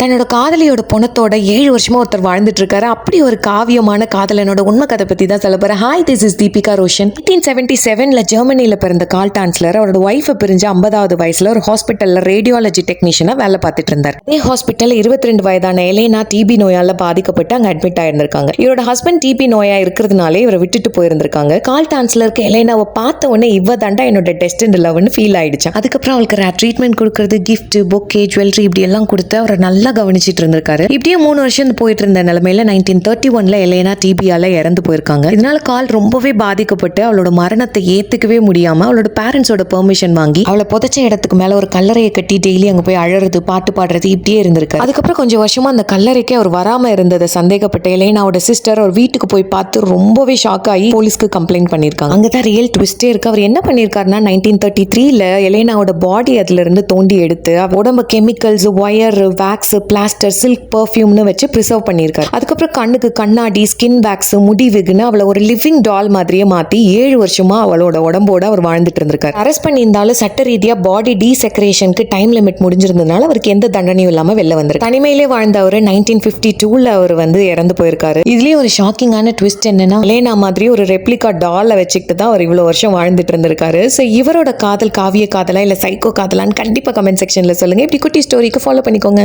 தன்னோட காதலியோட பொணத்தோட ஏழு வருஷமா ஒருத்தர் வாழ்ந்துட்டு இருக்காரு அப்படி ஒரு காவியமான காதலனோட உண்மை கதை பத்தி தான் சொல்ல போறேன். Hi this is Deepika Roshan eighteen seventy செவன்ல ஜெர்மனியில பிறந்த கால் டான்ஸ்லர் அவரோட ஒய்ஃபை பிரிஞ்சு ஐம்பதாவது வயசுல ஒரு ஹாஸ்பிட்டல்ல ரேடியாலஜி டெக்னீஷியனா வேலை பார்த்துட்டு இருந்தார். இதே ஹாஸ்பிட்டல் இருபத்தி ரெண்டு வயதான எலேனா டிபி நோயால பாதிக்கப்பட்டு அங்க அட்மிட் ஆயிருந்திருக்காங்க. இவரோட ஹஸ்பண்ட் டிபி நோயா இருக்கிறதுனாலே இவரை விட்டுட்டு போயிருந்திருக்காங்க. கால் டான்ஸ்லருக்கு எலேனாவை பார்த்த உடனே இவ தாண்டா என்னோட டெஸ்ட் லவ்னு ஃபீல் ஆயிடுச்சு அதுக்கப்புறம் அவளுக்கு ட்ரீட்மெண்ட் கொடுக்கறது கிஃப்ட் பொக்கே ஜுவல்லரி இப்படி எல்லாம் கொடுத்து அவரை நல்லா கவனிச்சிட்டு இருந்திருக்காரு இப்படியே மூணு வருஷம் போயிட்டு இருந்த நிலைமையில நைன்டீன் தேர்ட்டி ஒன்ல எலேனா டிபியால இறந்து போயிருக்காங்க. இதனால கால் ரொம்பவே பாதிக்கப்பட்டு அவளோட மரணத்தை ஏத்துக்கவே முடியாம அவளோட பேரண்ட்ஸோட பெர்மிஷன் வாங்கி அவளை புதைச்ச இடத்துக்கு மேல ஒரு கல்லறையை கட்டி டெய்லி அங்க போய் அழறது பாட்டு பாடுறது இப்படியே இருந்திருக்காரு. அதுக்கப்புறம் கொஞ்சம் வருஷமா அந்த கல்லறைக்கு அவர் வராம இருந்ததை சந்தேகப்பட்ட எலேனாவோட சிஸ்டர் அவர் வீட்டுக்கு போய் பார்த்து ரொம்பவே ஷாக் ஆகி போலீஸ்க்கு கம்ப்ளைண்ட் பண்ணிருக்காங்க அங்கதான் ரியல் ட்விஸ்டே இருக்கு. அவர் என்ன பண்ணிருக்காருன்னா நைன்டீன் தேர்ட்டி த்ரீல எலேனாவோட பாடி அதுல இருந்து தோண்டி எடுத்து உடம்பு chemicals wire wax plaster silk பர்ஃப்யூம்னு வச்சு ப்ரிசர்வ் பண்ணியிருக்காரு. அதுக்கப்புறம் கண்ணுக்கு கண்ணாடி ஸ்கின் வேக்ஸ் முடி விகுன்னு அவளை ஒரு லிவிங் டால் மாதிரியே மாத்தி ஏழு வருஷமா அவளோட உடம்போட அவர் வாழ்ந்துட்டு இருந்திருக்காரு. அரெஸ்ட் பண்ணியிருந்தாலும் சட்ட ரீதியா பாடி டீசெக்ரேஷனுக்கு டைம் லிமிட் முடிஞ்சிருந்ததுனால அவருக்கு எந்த தண்டனையும் இல்லாம வெளில வந்துரு தனிமையிலே வாழ்ந்த அவர் நைன்டீன் ஃபிஃப்டி டூல அவர் வந்து இறந்து போயிருக்காரு. இதுலயும் ஒரு ஷாக்கிங்கான ட்விஸ்ட் என்னன்னா லேனா மாதிரி ஒரு ரெப்ளிகா டாலை வச்சுக்கிட்டு தான் அவர் இவ்வளவு வருஷம் வாழ்ந்துட்டு இருந்திருக்காரு. ஸோ இவரோட காதல் காவிய காதலா இல்ல சைக்கோ காதலான்னு கண்டிப்பா கமெண்ட் செக்ஷன்ல சொல்லுங்க. இப்படி குட்டி ஸ்டோரிக்கு ஃபாலோ பண்ணிக்கோங்க.